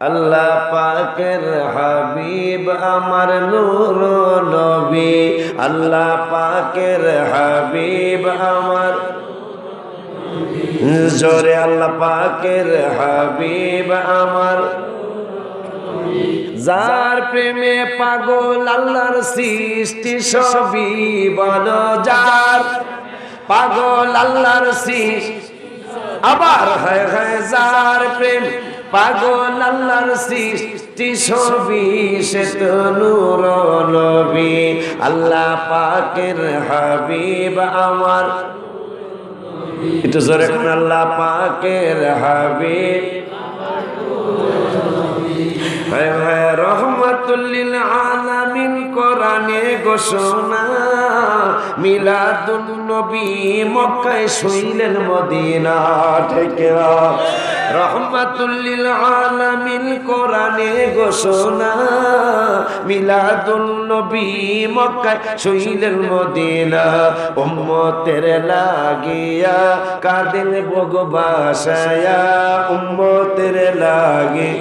আল্লাহ পাকের হাবিব আমার নূর নবী আল্লাহ পাকের হাবিব আমার জোরে আল্লাহ পাকের হাবিব আমার যার প্রেমে পাগল আল্লাহর সৃষ্টি সবই বলো যার। পাগল আল্লাহর সৃষ্টি আবার হয় হয় যার প্রেম পাগল আল্লাহর সৃষ্টি সবই সে তো নূর নবী। আল্লাহ পাকের হাবিব আমার। একটু জোরে কোন, আল্লাহ পাকের হাবিব। রহমাতুল্লিল আলামিন, কোরআনে ঘোষণা। মিলাদুন নবী মক্কায় শুইলেন মদিনা থেকে রহমাতুল্লিল আলামিন কোরআনে ঘোষণা মিলাদুন নবী মক্কায় শুইলেন মদিনা, উম্মতের লাগিয়া কাদিল বগবাসায়া উম্মতের লাগে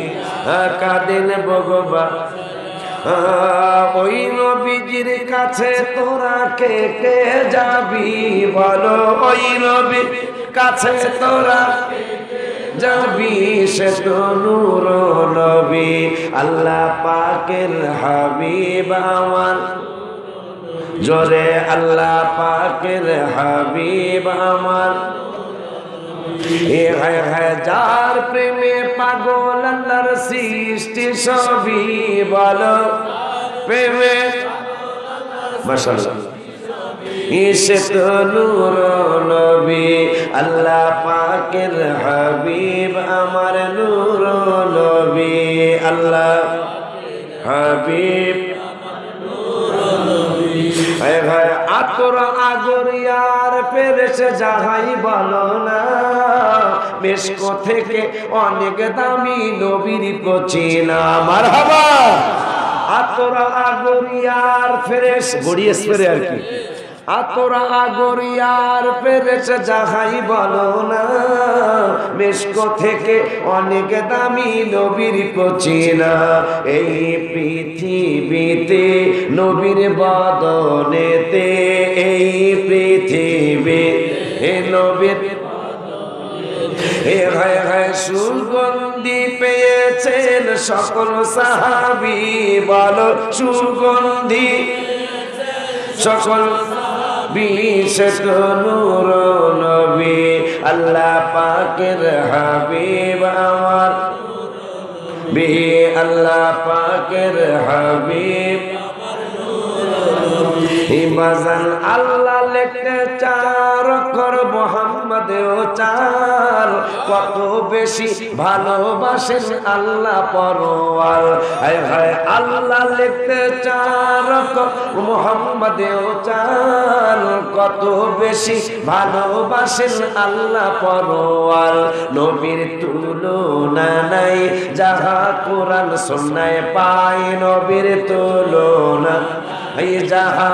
কাদিল বগবা ওই নবীজির কাছে তোরা কে কে যাবি বলো, ওই নবী কাছে তোরা যাবি সে তো নূর নবী, আল্লাহ পাকের হাবিব আমার। জোরে আল্লাহ পাকের হাবিব আমার। যার প্রেমে পাগল আল্লাহর সৃষ্টি সবই বলো প্রেমে মাশাআল্লাহ। ইসে তো নূর নবী, আল্লাহ পাকের হাবিব আমার নূর নবী, আল্লাহ হাবিব আতর আগরিয়ার পেরেছে যাহাই বলো না, মেশক থেকে অনেক দামি নবীর কচিনা আমার হাবা আতর আগরিয়ার ফেরেস বড়ি স্প্রে আর কি। আতরা আগরিয়ার পেরেছে যাহাই বলো না। মেশক থেকে অনেক দামি নবীর কচিনা এই পৃথিবীতে নবীর বদনেতে, এই পৃথিবী হে নবীর সুগন্ধি পেয়েছেন সকল সাহাবি, বলো সুগন্ধি সকল বিশেষ নূর নবী আল্লাহ পাকের হাবিব আমার। বি আল্লাহ পাকের হাবিব। হিমাজান আল্লাহ লেখতে চার কর মোহাম্মদ ও চার। কত বেশি ভালোবাসেন আল্লাহ পরওয়ার হায় আল্লাহ লিখতে চার কর মোহাম্মদ ও চার। কত বেশি ভালোবাসেন আল্লাহ পরওয়ার নবীর তুলনা নাই, যাহা কোরআন, সুন্নায় পাই নবীর তুলনা যাহা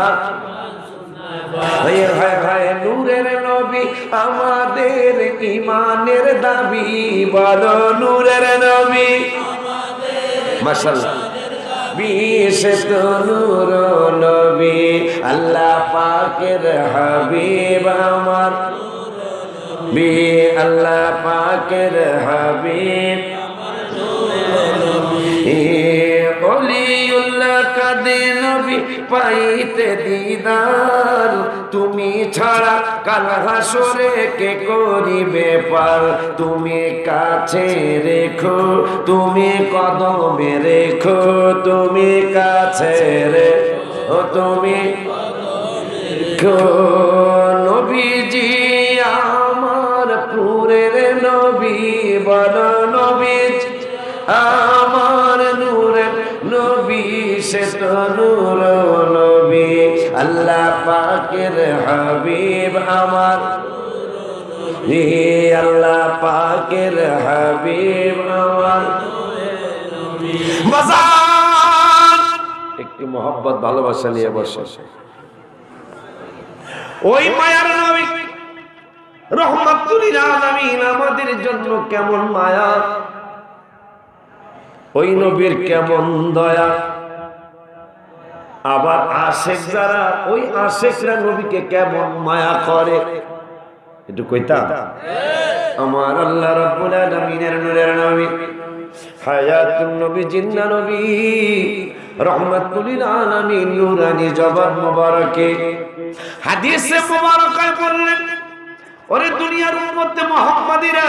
নূরের নবী আমাদের ইমানের দাবি, বলো নূরের নবী। মাশাআল্লাহ। বিশেষ নূর নবী, আল্লাহ পাকের হাবিব আমার। বি, আল্লাহ পাকের হাবিব। কাদে নবী, পাইতে দিদার। তুমি ছাড়া কাল হাসরে কে করিবে পার? তুমি কাছে রেখো, তুমি কদমে রেখো, তুমি কাছে রে ও তুমি রেখো। নবী, সে তো নূর নবী। আল্লাহ পাকের হাবিব আমার। আল্লাহ পাকের হাবিব আমার। একটি মোহব্বত, ভালোবাসা নিয়ে বসে। ওই মায়ার নবী, রহমাতুল আমাদের জন্য কেমন মায়া? ওই নবীর কেমন দয়া? আবার আশেক যারা, ওই আশেকরা নবীকে কেমন মায়া করে? একটু কইতা আমার আল্লাহ রাব্বুল আলামিনের নূরের নবী হায়াতুন নবী জিন্দা নবী রহমাতুল আলামিন, নূরানি জবান মোবারকে। হাদিসে মোবারকায় বললেন, ওরে দুনিয়ার উম্মতে মুহাম্মাদিরা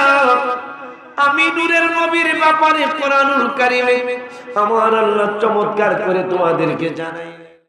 আমি নূরের নবীর ব্যাপারে কোরআনুল কারিমে আমার আল্লাহ চমৎকার করে তোমাদেরকে জানাই।